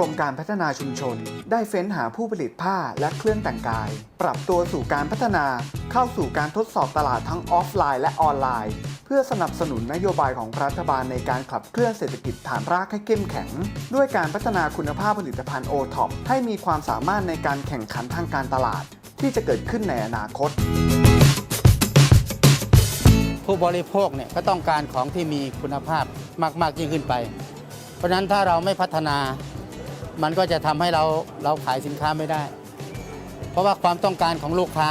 กรมการพัฒนาชุมชน ได้เฟ้นหาผู้ผลิตผ้าและเครื่องแต่งกาย ปรับตัวสู่การพัฒนาเข้าสู่การทดสอบตลาดทั้งออฟไลน์และออนไลน์ เพื่อสนับสนุนนโยบายของรัฐบาลในการขับเคลื่อนเศรษฐกิจฐานรากให้เข้มแข็ง ด้วยการพัฒนาคุณภาพผลิตภัณฑ์โอท็อปให้มีความสามารถในการแข่งขันทางการตลาด ที่จะเกิดขึ้นในอนาคตผู้บริโภคเนี่ยก็ต้องการของที่มีคุณภาพมาก ๆ ยิ่งขึ้นไป เพราะฉะนั้นถ้าเราไม่พัฒนา มันก็จะทำให้เราเราขายสินค้าไม่ได้ เพราะว่าความต้องการของลูกค้า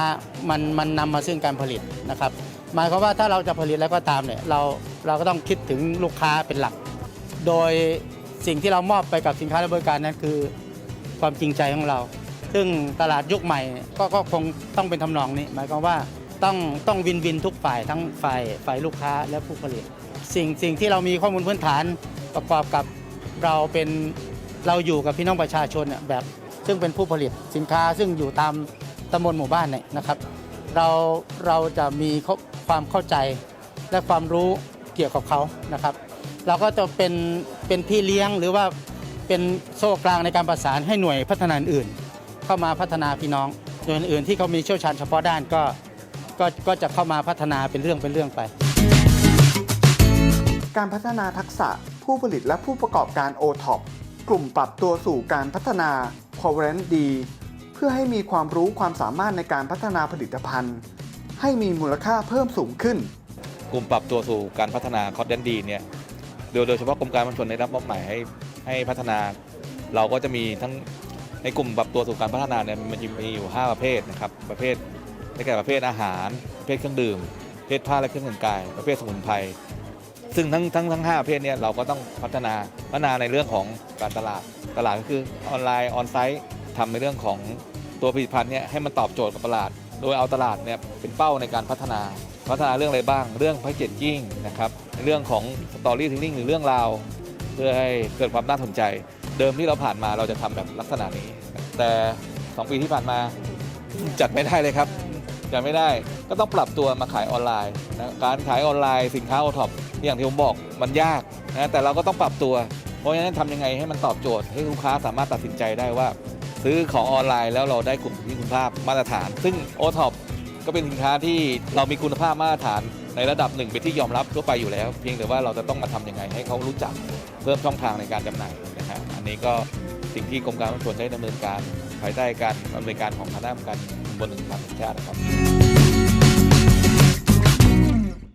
มันมันนำมาซึ่งการผลิตนะครับ หมายความว่าถ้าเราจะผลิตแล้วก็ตามเนี่ยเราเราก็ต้องคิดถึงลูกค้าเป็นหลัก โดยสิ่งที่เรามอบไปกับสินค้าและบริการนั้นคือความจริงใจของเรา ซึ่งตลาดยุคใหม่ก็ก็คงต้องเป็นทำนองนี้ หมายความว่าต้องต้องวินวินทุกฝ่ายทั้งฝ่ายฝ่ายลูกค้าและผู้ผลิต สิ่งสิ่งที่เรามีข้อมูลพื้นฐานประกอบกับเราเป็น เราอยู่กับพี่น้องประชาชนเนี่ยแบบ ซึ่งเป็นผู้ผลิตสินค้าซึ่งอยู่ตามตำบลหมู่บ้านเนี่ยนะครับ เราเราจะมีความเข้าใจและความรู้เกี่ยวกับเขานะครับ เราก็จะเป็นเป็นพี่เลี้ยงหรือว่าเป็นโซ่กลางในการประสานให้หน่วยพัฒนาอื่น เข้ามาพัฒนาพี่น้องหน่วยอื่นที่เขามีเชี่ยวชาญเฉพาะด้านก็ก็ก็จะเข้ามาพัฒนาเป็นเรื่องเป็นเรื่องไป การพัฒนาทักษะผู้ผลิตและผู้ประกอบการ o t o p กลุ่มปรับตัวสู่การพัฒนา c o v a l e n t D เพื่อให้มีความรู้ความสามารถในการพัฒนาผลิตภัณฑ์ ให้มีมูลค่าเพิ่มสูงขึ้น กลุ่มปรับตัวสู่การพัฒนาคอร์ดแดนดีเนี่ยโดยโดยเฉพาะกรมการพัฒนาชนได้รับมอบหมายให้ให้พัฒนา เราก็จะมีทั้งในกลุ่มปรับตัวสู่การพัฒนาเนี่ยมันจะมีอยู่ 5 ประเภทนะครับประเภทได้แก่ประเภทอาหาร ประเภทเครื่องดื่ม ประเภทผ้าและเครื่องแต่งกาย ประเภทสมุนไพร ซึ่งทั้งทั้งทั้งห้าประเภทเนี่ยเราก็ต้องพัฒนาพัฒนาในเรื่องของการตลาด ตลาดก็คือออนไลน์ออนไซต์ทำในเรื่องของตัวผลิตภัณฑ์เนี่ยให้มันตอบโจทย์กับตลาด โดยเอาตลาดเนี่ยเป็นเป้าในการพัฒนา พัฒนาเรื่องอะไรบ้าง เรื่องแพคเกจจิ้งนะครับเรื่องของสตอรี่ทิงหรือเรื่องราว เพื่อให้เกิดความน่าสนใจ เดิมที่เราผ่านมาเราจะทำแบบลักษณะนี้ แต่ 2 ปีที่ผ่านมาจัดไม่ได้เลยครับ จัดไม่ได้ก็ต้องปรับตัวมาขายออนไลน์นะการขายออนไลน์สินค้าโอท็อปอย่างที่ผมบอกมันยากนะแต่เราก็ต้องปรับตัว เพราะฉะนั้นทำยังไงให้มันตอบโจทย์ให้ลูกค้าสามารถตัดสินใจได้ว่า ซื้อของออนไลน์แล้วเราได้กลุ่มที่คุณภาพมาตรฐาน ซึ่งโอท็อปก็เป็นสินค้าที่เรามีคุณภาพมาตรฐานในระดับหนึ่งเป็นที่ยอมรับทั่วไปอยู่แล้ว เพียงแต่ว่าเราจะต้องมาทำยังไงให้เขารู้จักเพิ่มช่องทางในการจำหน่ายนะฮะอันนี้ก็สิ่งที่กรมการขนส่งได้ดำเนินการ ภายใต้การอำเนินการของคณะกรรมการบนหนึ่งพันชาติครับ